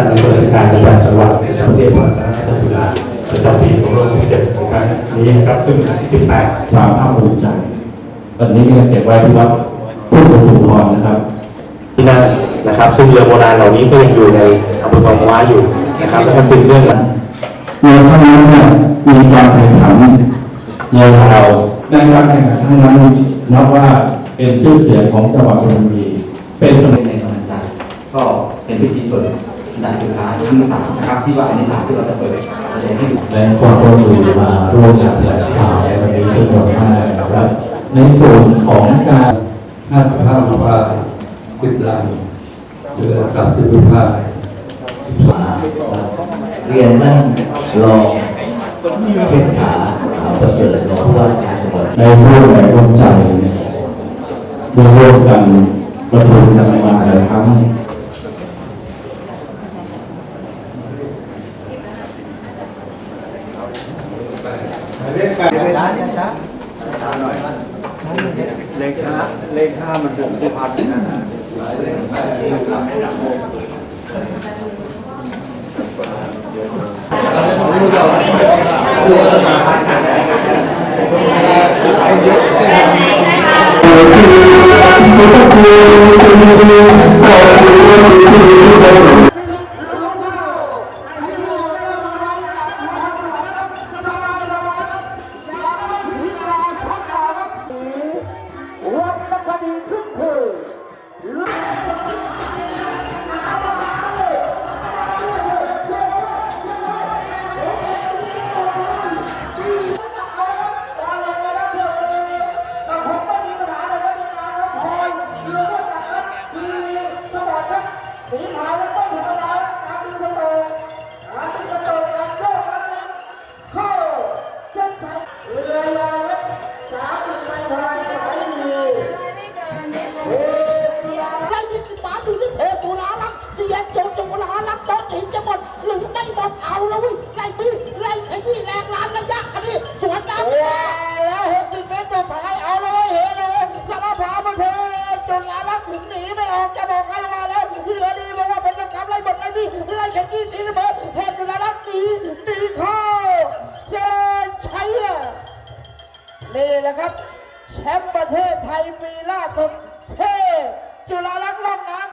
านอำเภอการจังหวัดจังหวัดในประเทศมหาสารคามจุฬาประจำปี2567ในครั้งนี้นะครับซึ่งที่18ความภาคภูมิใจวันนี้ก็เก็บไว้ที่วัดพุ่มประทุมพรนะครับ ที่นั่นนะครับ ซึ่งเรือโบราณเหล่านี้ก็ยังอยู่ในอำเภอบางว้าอยู่นะครับแล้วก็ซึ่งเรื่องนั้นเรือทั้งนั้นเนี่ยมีการแข่งขันเรือเราในการแข่งขันทั้งนั้นนับว่าเป็นชื่อเสียงของจังหวัดชลบุรีเป็นสในในกำลังใจก็เป็นพิธีเปิด ด่านสุดท้ายที่สามนะครับที่ว่าอันที่สามที่เราจะเปิดแสดงให้ดูและความร่วมมือมาร่วมกับแหล่งข่าวในวันนี้ทุกคนมากนะครับ ในส่วนของการห้าสิบห้าว่าสิบลำเรือสามสิบห้าสิบสามเรียนนั่งรอเพชรขาประเสริฐรองผู้ว่าการจังหวัดในร่วมแรงร่วมใจร่วมกันประชุมกันมาหลายครั้ง เลขห้าเลขห้ามันผมผู้พันนะสี ขา ตีตีเข้าเชนชัยนี่แหละครับ แชมป์ประเทศไทยปีล่าสุดเทจุฬาลักษณ์ล่องน้ำ